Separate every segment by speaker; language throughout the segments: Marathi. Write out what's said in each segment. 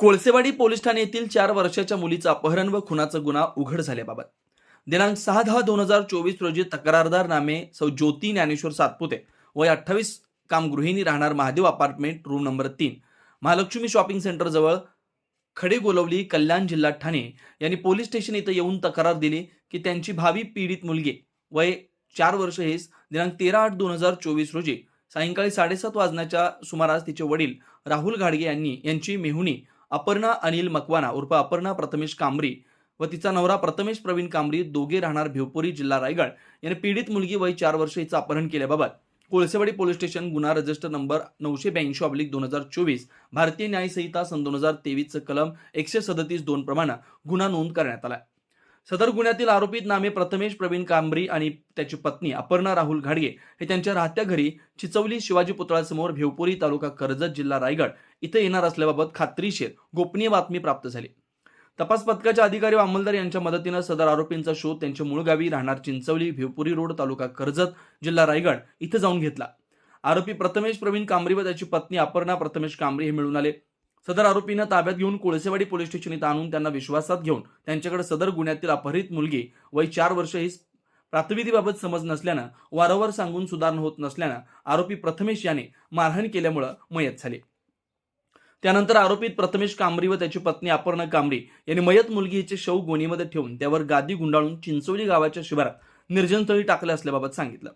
Speaker 1: कोळसेवाडी पोलीस ठाणे येथील चार वर्षाच्या मुलीचं अपहरण व खुनाचा गुन्हा उघड झाल्याबाबत. दिनांक सहा दहा दोन हजार चोवीस रोजी तक्रारदार नामे सौ ज्योती ज्ञानेश्वर सातपुते वय अठ्ठावीस कामगृहिणी राहणार महादेव अपार्टमेंट रूम नंबर तीन. महालक्ष्मी शॉपिंग सेंटर जवळ खडे गोलवली कल्याण जिल्हा ठाणे यांनी पोलीस स्टेशन इथं येऊन तक्रार दिली की त्यांची भावी पीडित मुलगी वय चार वर्ष हेच दिनांक तेरा आठ दोन हजार चोवीस रोजी सायंकाळी साडेसात वाजण्याच्या सुमारास तिचे वडील राहुल घाडगे यांनी यांची मेहुणी अपर्णा अनिल मकवाना उर्फ अपर्णा प्रथमेश कांबरी व तिचा नवरा प्रथमेश प्रवीण कांबरी दोघे राहणार भिवपुरी जिल्हा रायगड. याने पीडित मुलगी वय चार वर्ष हिचं अपहरण केल्याबाबत कोळसेवाडी पोलीस स्टेशन गुन्हा रजिस्टर नंबर नऊशे ब्याऐंशी ऑब्लिक दोन हजार चोवीस भारतीय न्यायसंहिता सन दोन हजार तेवीसचं कलम एकशे सदतीस दोन प्रमाणे गुन्हा नोंद करण्यात आला सदर गुन्ह्यातील आरोपीत नामे प्रथमेश प्रवीण कांबरी आणि त्याची पत्नी अपर्णा राहुल घाडगे हे त्यांच्या राहत्या घरी चिचवली शिवाजी पुतळ्यासमोर भेवपुरी तालुका कर्जत जिल्हा रायगड इथं येणार असल्याबाबत खात्रीशीर गोपनीय बातमी प्राप्त झाली. तपास पथकाच्या अधिकारी व अंमलदार यांच्या मदतीनं सदर आरोपींचा शोध त्यांच्या मूळ गावी राहणार चिंचवली भिवपुरी रोड तालुका कर्जत जिल्हा रायगड इथं जाऊन घेतला. आरोपी प्रथमेश प्रवीण कांबरी व त्याची पत्नी अपर्णा प्रथमेश कांबरी हे मिळून आले. सदर आरोपीनं ताब्यात घेऊन कोळसेवाडी पोलीस स्टेशन इथं आणून त्यांना विश्वासात घेऊन त्यांच्याकडे सदर गुन्ह्यातील अपहरित मुलगी वय चार वर्ष ही प्राथविधीबाबत समज नसल्यानं वारंवार सांगून सुधारणा होत नसल्यानं आरोपी प्रथमेश याने मारहाण केल्यामुळं मयत झाले. त्यानंतर आरोपीत प्रथमेश कांबरी व त्याची पत्नी अपर्णा कांबरी यांनी मयत मुलगी हिचे शव गोणीमध्ये ठेवून त्यावर गादी गुंडाळून चिंचोली गावाच्या शिवारात निर्जनतळी टाकले असल्याबाबत सांगितलं.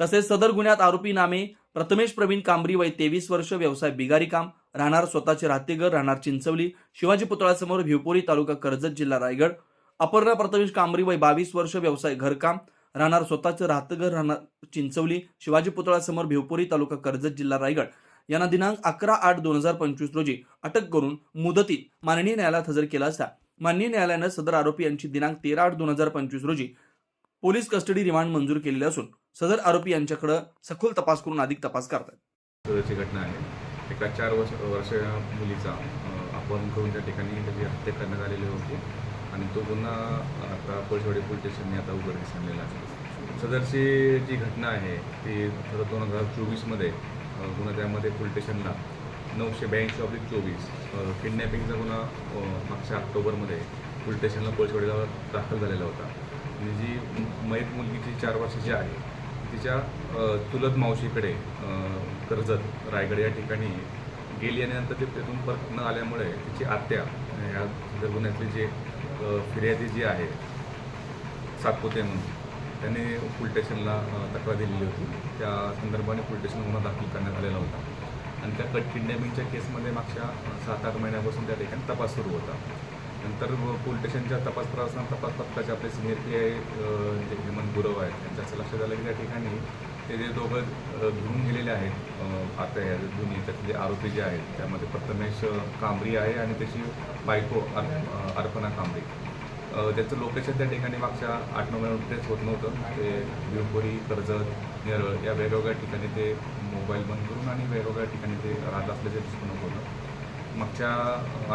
Speaker 1: तसेच सदर गुन्ह्यात आरोपी नामे प्रथमेश प्रवीण कांबरी वय तेवीस वर्ष व्यवसाय बिगारी काम राहणार स्वतःचे राहतेघर राहणार चिंचवली शिवाजी पुतळ्यासमोर भिवपुरी तालुका कर्जत जिल्हा रायगड. अपर्णा प्रथमेश कांबरी वय बावीस वर्ष व्यवसाय घरकाम राहणार स्वतःचे राहतं घर राहणार चिंचवली शिवाजी पुतळ्यासमोर भिवपुरी तालुका कर्जत जिल्हा रायगड. यांना दिनांक अकरा आठ दोन हजार पंचवीस रोजी अटक करून मुदतीत माननीय न्यायालयात हजर केला असता माननीय न्यायालयानं सदर आरोपी यांची दिनांक तेरा आठ दोन हजार पंचवीस रोजी पोलीस कस्टडी रिमांड मंजूर केलेली असून सदर आरोपी यांच्याकडे सखोल तपास करून अधिक तपास करतात.
Speaker 2: सदरची घटना आहे. एका चार वर्ष वर्ष मुलीचा अपहरण करून त्या ठिकाणी त्याची हत्या करण्यात आलेली होती. आणि तो गुन्हा आता कोळशेवाडी पोलीस स्टेशनने आता उघडकीस आणलेला आहे. सदरची जी घटना आहे ती खरं दोन हजार चोवीसमध्ये गुन्हा त्यामध्ये पोलीस स्टेशनला नऊशे ब्याऐंशी ऑब्लिक चोवीस किडनॅपिंगचा गुन्हा मागच्या ऑक्टोबरमध्ये पोलीस स्टेशनला कोळशेवाडीला दाखल झालेला होता. आणि जी म- मयत मुलगी जी चार वर्षाची आहे तिच्या तुलत चुलत मावशीकडे कर्जत रायगड या ठिकाणी गेली आणि नंतर ते तिथून परत न आल्यामुळे तिची आत्या ह्या सदर गुन्ह्यातली जे फिर्यादी जी आहे सातपुते म्हणून त्यांनी पोलीस स्टेशनला तक्रार दिलेली होती. त्या संदर्भाने पोलीस स्टेशन गुन्हा दाखल करण्यात आलेला होता. आणि त्या कट किडनॅपिंगच्या केसमध्ये मागच्या सात आठ महिन्यापासून त्या ठिकाणी तपास सुरू होता. नंतर पोलीस स्टेशनच्या तपास प्रवासात तपास पथकाचे आपले सिनियर पी आय जे हेमंत गुरव आहेत त्यांच्या असं लक्षात आलं की त्या ठिकाणी ते जे दोघं घेऊन गेलेले आहेत आता या दोन्ही त्यातले आरोपी जे आहेत त्यामध्ये प्रथमेश कांबरी आहे आणि त्याची बायको अर अर्पणा कांबरी. त्याचं लोकेशन त्या ठिकाणी मागच्या आठ नऊ महिन्यात होत नव्हतं. ते विरपुरी कर्जत नेरळ या वेगवेगळ्या ठिकाणी ते मोबाईल बंद करून आणि वेगवेगळ्या ठिकाणी ते राहत असल्याचे दिसून होतं. मागच्या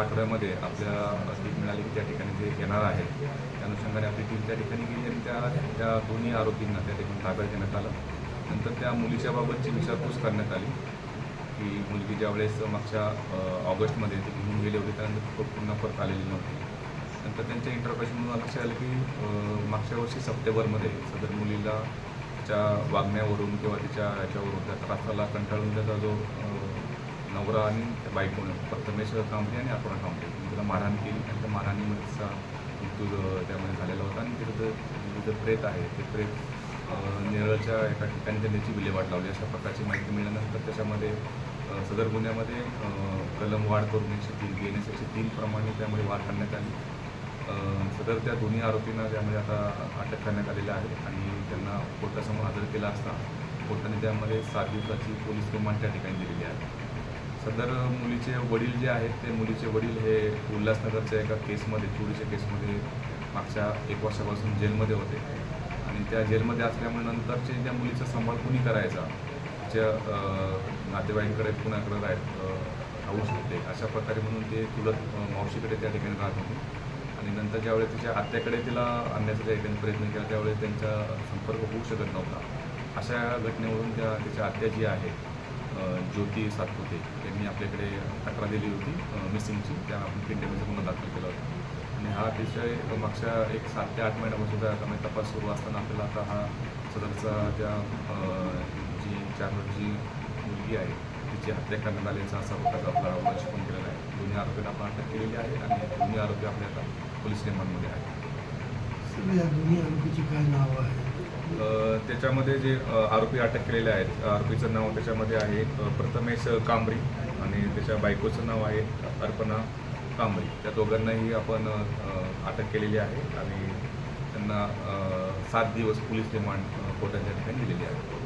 Speaker 2: आठवड्यामध्ये आपल्याला टीम मिळाली की त्या ठिकाणी जे येणार आहे त्या अनुषंगाने आपली टीम त्या ठिकाणी गेली आणि त्या त्या दोन्ही आरोपींना त्या ठिकाणी ताब्यात घेण्यात आलं. नंतर त्या मुलीच्या बाबतची विचारपूस करण्यात आली की मुलगी ज्या वेळेस मागच्या ऑगस्टमध्ये ती घेऊन गेली होती त्यानंतर पुन्हा परत आलेली नव्हती. नंतर त्यांच्या इंटरप्रेशनमधून लक्षात आलं की मागच्या वर्षी सप्टेंबरमध्ये सदर मुलीला तिच्या वागण्यावरून किंवा तिच्या याच्यावरून त्या त्रासाला कंटाळून त्याचा जो नवरा आणि त्या बायकोनं प्रथमेश कांबळे आणि आपण कांबळे त्याला मारहाण केली. आणि त्या मारहाणीमध्येचा मृत्यू त्यामध्ये झालेला होता. आणि तिथं जे- जे प्रेत आहे ते प्रेत नेरळच्या एका ठिकाणी त्यांची विल्हेवाट लावली. अशा प्रकारची माहिती मिळाल्यानंतर त्याच्यामध्ये सदर गुन्ह्यामध्ये कलम वाढ करून एकशे तीन बी एन एस एकशे तीन प्रमाणे त्यामध्ये वाढ करण्यात आली. सदर त्या दोन्ही आरोपींना त्यामध्ये आता अटक करण्यात आलेल्या आहे. आणि त्यांना कोर्टासमोर हजर केला असता कोर्टाने त्यामध्ये सात दिवसाची पोलीस रिमांड त्या ठिकाणी दिलेली आहे. सदर मुलीचे वडील जे आहेत ते मुलीचे वडील हे उल्हासनगरच्या एका केसमध्ये चोरीच्या केसमध्ये मागच्या एक वर्षापासून जेलमध्ये होते. आणि त्या जेलमध्ये असल्यामुळे नंतरचे त्या मुलीचा सांभाळ कुणी करायचा? ज्या नातेवाईकांकडे कुणाकडे राह राहू शकते? अशा प्रकारे म्हणून ते चुलत मावशीकडे त्या ठिकाणी राहत होते. आणि नंतर ज्यावेळेस तिच्या आत्याकडे तिला आणण्याचा त्या ठिकाणी प्रयत्न केला. त्यावेळेस त्यांचा संपर्क होऊ शकत नव्हता. अशा घटनेवरून त्या तिच्या आत्या जी आहे ज्योती सातपुते यांनी आपल्याकडे तक्रार दिली होती मिसिंगची. त्या आपण किडनॅपिंगचा गुन्हा दाखल केला होता. आणि हा अतिशय मागच्या एक सात ते आठ महिन्यापासून त्या त्यामुळे तपास सुरू असताना आपल्याला आता हा सदरचा त्या जी चार मुलगी आहे तिची हत्या करण्यात आल्याचा असा प्रकार आपला उल्लेख पण केलेला आहे. दोन्ही आरोपींना आपण अटक केलेली आहे आणि दोन्ही आरोपी आपल्या आता पोलीस रिमांडमध्ये आहेत.
Speaker 3: सर या दोन्ही आरोपीची काय नावं
Speaker 2: आहे? त्याच्यामध्ये जे आरोपी अटक केलेले आहेत आरोपीचं नाव त्याच्यामध्ये आहे प्रथमेश कांबरी आणि त्याच्या बायकोचं नाव आहे अर्पणा कांबरी. त्या दोघांनाही आपण अटक केलेली आहे आणि त्यांना सात दिवस पोलीस रिमांड कोर्टाच्या ठिकाणी दिलेली आहे.